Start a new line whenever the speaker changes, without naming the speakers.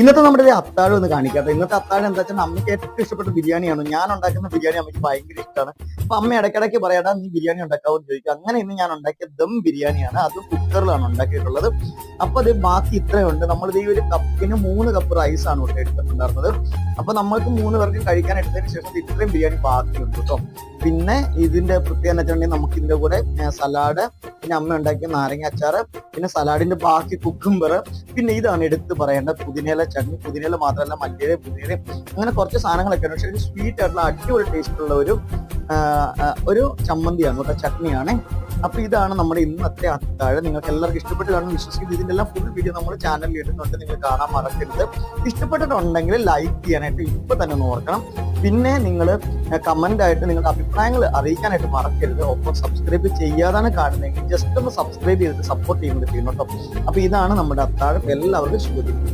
ഇന്നത്തെ നമ്മുടെ ഒരു അത്താഴം ഒന്ന് കാണിക്കാത്ത ഇന്നത്തെ അത്താഴം എന്താ വെച്ചാൽ അമ്മയ്ക്ക് ഏറ്റവും ഇഷ്ടപ്പെട്ട ബിരിയാണിയാണ്. ഞാൻ ഉണ്ടാക്കുന്ന ബിരിയാണി അമ്മയ്ക്ക് ഭയങ്കര ഇഷ്ടമാണ് അപ്പൊ അമ്മ ഇടയ്ക്കിടയ്ക്ക് പറയാടാ നീ ബിരിയാണി ഉണ്ടാക്കാവോ? എന്ന് ചോദിക്കും. അങ്ങനെ ഇന്ന് ഞാൻ ഉണ്ടാക്കിയ ദം ബിരിയാണിയാണ്. അത് കുക്കറിലാണ് ഉണ്ടാക്കിയിട്ടുള്ളത്. അപ്പൊ അത് ബാക്കി ഇത്രയുണ്ട്. നമ്മൾ ഈ ഒരു കപ്പിന് മൂന്ന് കപ്പ് റൈസ് ആണ് ഇവിടെ എടുത്തിട്ടുണ്ടായിരുന്നത്. അപ്പൊ നമ്മൾക്ക് മൂന്ന് പേർക്ക് കഴിക്കാൻ എടുത്തതിന് ശേഷം ഇത്രയും ബിരിയാണി ബാക്കിയുണ്ട് കേട്ടോ. പിന്നെ ഇതിന്റെ പ്രത്യേകത വെച്ചിട്ടുണ്ടെങ്കിൽ നമുക്ക് ഇതിന്റെ കൂടെ സലാഡ് പിന്നെ അമ്മ ഉണ്ടാക്കിയ നാരങ്ങ അച്ചാറ് പിന്നെ സലാഡിന്റെ ബാക്കി കുക്കുംബർ പിന്നെ ഇതാണ് എടുത്ത് പറയേണ്ട പുതിനയില ചട്നി. പുതിനയില മാത്രമല്ല മല്ലിയില പുതിനയില അങ്ങനെ കുറച്ച് സാധനങ്ങളൊക്കെ ഉണ്ട് പക്ഷേ സ്വീറ്റ് ആയിട്ടുള്ള അടിപൊളി ടേസ്റ്റ് ഉള്ള ഒരു ഒരു ചമ്മന്തിയാണ് കേട്ടോ ചട്നിയാണ്. അപ്പൊ ഇതാണ് നമ്മുടെ ഇന്നത്തെ അത്താഴം. നിങ്ങൾക്ക് എല്ലാവർക്കും ഇഷ്ടപ്പെട്ട് വിശ്വസിക്കുന്നത് വിശ്വസിക്കുന്നു. ഇതിന്റെ എല്ലാം ഫുൾ വീഡിയോ നമ്മൾ ചാനലിൽ ഇടുന്നുണ്ട്. നിങ്ങൾ കാണാൻ മറക്കരുത്. ഇഷ്ടപ്പെട്ടിട്ടുണ്ടെങ്കിൽ ലൈക്ക് ചെയ്യാനായിട്ട് ഇപ്പൊ തന്നെ ഓർക്കണം. പിന്നെ നിങ്ങൾ കമന്റ് ആയിട്ട് നിങ്ങളുടെ അഭിപ്രായങ്ങൾ അറിയിക്കാനായിട്ട് മറക്കരുത്. ഒപ്പം സബ്സ്ക്രൈബ് ചെയ്യാതാണ് കാണുന്നതെങ്കിൽ ജസ്റ്റ് ഒന്ന് സബ്സ്ക്രൈബ് ചെയ്തിട്ട് സപ്പോർട്ട് ചെയ്യുന്നത് ചെയ്യണം കേട്ടോ. അപ്പൊ ഇതാണ് നമ്മുടെ അത്താഴം. എല്ലാവർക്കും ശുഭദിനം.